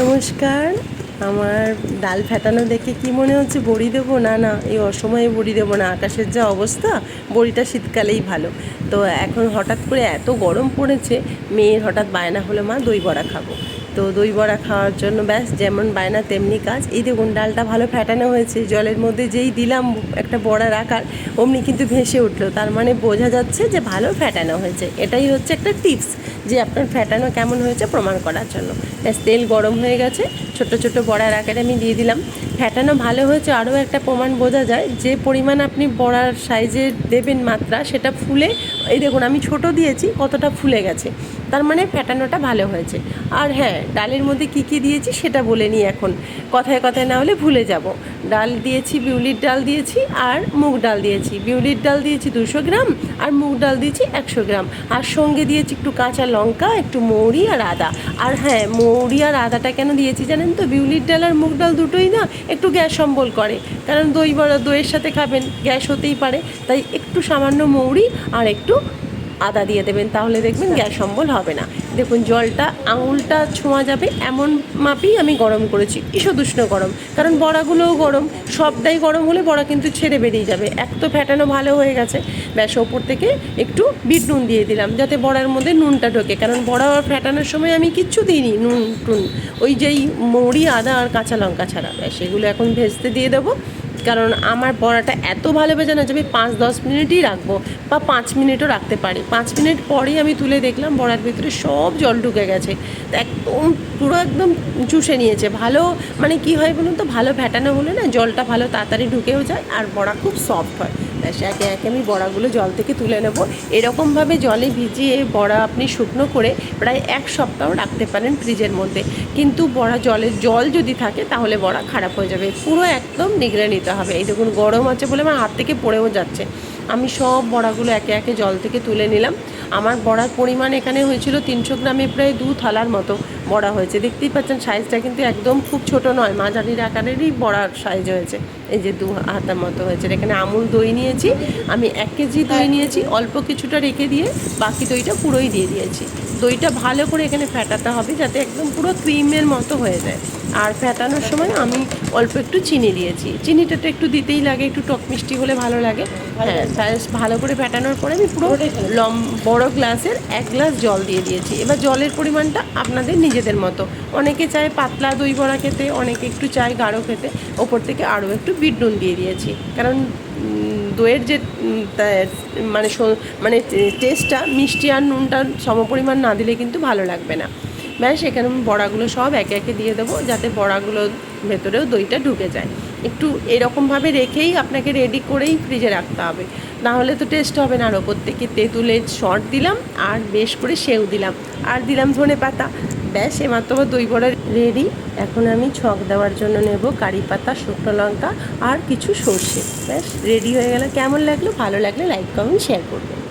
নমস্কার। আমার ডাল ফেটানো দেখে কি মনে হচ্ছে বড়ি দেবো? না না, এই অসময়ে বড়ি দেবো না। আকাশের যা অবস্থা, বড়িটা শীতকালেই ভালো। তো এখন হঠাৎ করে এত গরম পড়েছে, মেয়ের হঠাৎ বায়না হলো মা দই বড়া খাব। তো দই বড়া খাওয়ার জন্য ব্যাস, যেমন বায়না, তেমনি কাজ। এই দেখুন, ডালটা ভালো ফেটানো হয়েছে। জলের মধ্যে যেই দিলাম একটা বড়ার আকার, অমনি কিন্তু ভেসে উঠল। তার মানে বোঝা যাচ্ছে যে ভালো ফেটানো হয়েছে। এটাই হচ্ছে একটা টিপস যে আপনার ফেটানো কেমন হয়েছে প্রমাণ করার জন্য। ব্যাস, তেল গরম হয়ে গেছে। ছোট ছোট বড়ার আকারে আমি দিয়ে দিলাম। ফ্যাটানো ভালো হয়েছে, আরও একটা প্রমাণ বোঝা যায়। যে পরিমাণ আপনি বড়ার সাইজে দেবেন মাত্রা, সেটা ফুলে, এই দেখুন, আমি ছোট দিয়েছি, কতটা ফুলে গেছে। তার মানে ফ্যাটানোটা ভালো হয়েছে। আর হ্যাঁ ডালের মধ্যে কি কি দিয়েছি, সেটা বলে নিই এখন। কথায় কথায় না হলে ভুলে যাব। ডাল দিয়েছি, বিউলির ডাল দিয়েছি, আর মুগ ডাল দিয়েছি। বিউলির ডাল দিয়েছি দুশো গ্রাম, আর মুগ ডাল দিয়েছি একশো গ্রাম। আর সঙ্গে দিয়েছি একটু কাঁচা লঙ্কা, একটু মৌরি আর আদা। আর হ্যাঁ মৌরি আর আদাটা কেন দিয়েছি জানেন তো? বিউলির ডাল আর মুগ ডাল দুটোই না একটু গ্যাস সম্বল করে। কারণ দই বড়া দইয়ের সাথে খাবেন গ্যাস হতেই পারে। তাই একটু সামান্য মৌরি আর একটু আদা দিয়ে দেবেন তাহলে দেখবেন গ্যাস অম্বল হবে না। দেখুন, জলটা, আঙুলটা ছোঁয়া যাবে এমন মাপেই আমি গরম করেছি। ঈষদুষ্ণ গরম, কারণ বড়াগুলোও গরম। সবটাই গরম হলে বড়া কিন্তু ছেড়ে বেরিয়ে যাবে। এক তো ফ্যাটানো ভালো হয়ে গেছে। ব্যাস, ওপর থেকে একটু বিট নুন দিয়ে দিলাম, যাতে বড়ার মধ্যে নুনটা ঢোকে। কারণ বড়া ফ্যাটানোর সময় আমি কিচ্ছু দিইনি, নুন, টুন। ওই যেই মৌরি, আদা আর কাঁচা লঙ্কা ছাড়া। ব্যাস, এগুলো এখন ভেজতে দিয়ে দেবো। কারণ আমার বড়াটা এত ভালো বেজে না যে আমি পাঁচ, দশ মিনিটই রাখব বা পাঁচ মিনিটও রাখতে পারি। পাঁচ মিনিট পরেই আমি তুলে দেখলাম বড়ার ভিতরে সব জল ঢুকে গেছে। একদম পুরো একদম চুষে নিয়েছে। ভালো মানে কি হয় বলুন তো? ভালো ফ্যাটানো হলে না জলটা ভালো তাড়াতাড়ি ঢুকেও যায় আর বড়া খুব সফট হয়। একে একে আমি বড়াগুলো জল থেকে তুলে নেব। এরকমভাবে জলে ভিজিয়ে বড়া আপনি শুকনো করে প্রায় এক সপ্তাহ রাখতে পারেন ফ্রিজের মধ্যে। কিন্তু বড়া জলের জল যদি থাকে, তাহলে বড়া খারাপ হয়ে যাবে। পুরো একদম নিগড়ে নিতে হবে। এই দেখুন, গরম আছে বলে আমার হাত থেকে পড়েও যাচ্ছে। আমি সব বড়াগুলো একে একে জল থেকে তুলে নিলাম। আমার বড়ার পরিমাণ এখানে হয়েছিল তিনশো গ্রামে প্রায় দু থালার মতো। বড়া হয়েছে। দেখতেই পাচ্ছেন সাইজটা কিন্তু একদম খুব ছোট নয় মাঝারির আকারেরই বড়ার সাইজ হয়েছে। এই যে দু হাতার মতো হয়েছে। এখানে আমুল দই নিয়েছি আমি এক কেজি দই নিয়েছি অল্প কিছুটা রেখে দিয়ে বাকি দইটা পুরোই দিয়ে দিয়েছি। দইটা ভালো করে এখানে ফ্যাটাতে হবে যাতে একদম পুরো ক্রিমের মতো হয়ে যায়। আর ফ্যাটানোর সময় আমি অল্প একটু চিনি দিয়েছি। চিনিটা তো একটু দিতেই লাগে একটু টক মিষ্টি হলে ভালো লাগে। হ্যাঁ ভালো করে ফ্যাটানোর পরে আমি পুরো লম বড় গ্লাসের এক গ্লাস জল দিয়ে দিয়েছি। এবার জলের পরিমাণটা আপনাদের নিজেদের মতো। অনেকে চায় পাতলা দই বড়া খেতে, অনেকে একটু চায় গাঢ় খেতে। ওপর থেকে আরও একটু বিট নুন দিয়ে দিয়েছি। কারণ দইয়ের যে মানে মানে টেস্টটা মিষ্টি আর নুনটা সমপরিমাণ না দিলে কিন্তু ভালো লাগবে না। ব্যাস, এখানে বড়াগুলো সব একে একে দিয়ে দেবো যাতে বড়াগুলো ভেতরেও দইটা ঢুকে যায়। একটু এরকমভাবে রেখেই আপনাকে রেডি করেই ফ্রিজে রাখতে হবে। না হলে তো টেস্ট হবে না। আর ওপর থেকে তেঁতুলের শর্ট দিলাম, আর বেশ করে সেও দিলাম। আর দিলাম ধনে পাতা ব্যাস, এমাত্র দই বড়া রেডি এখন আমি ছক দেওয়ার জন্য নেব কারি পাতা, শুকনো লঙ্কা আর কিছু সর্ষে। ব্যাস রেডি হয়ে গেল। কেমন লাগল? ভালো লাগলে লাইক কমেন্ট শেয়ার করবেন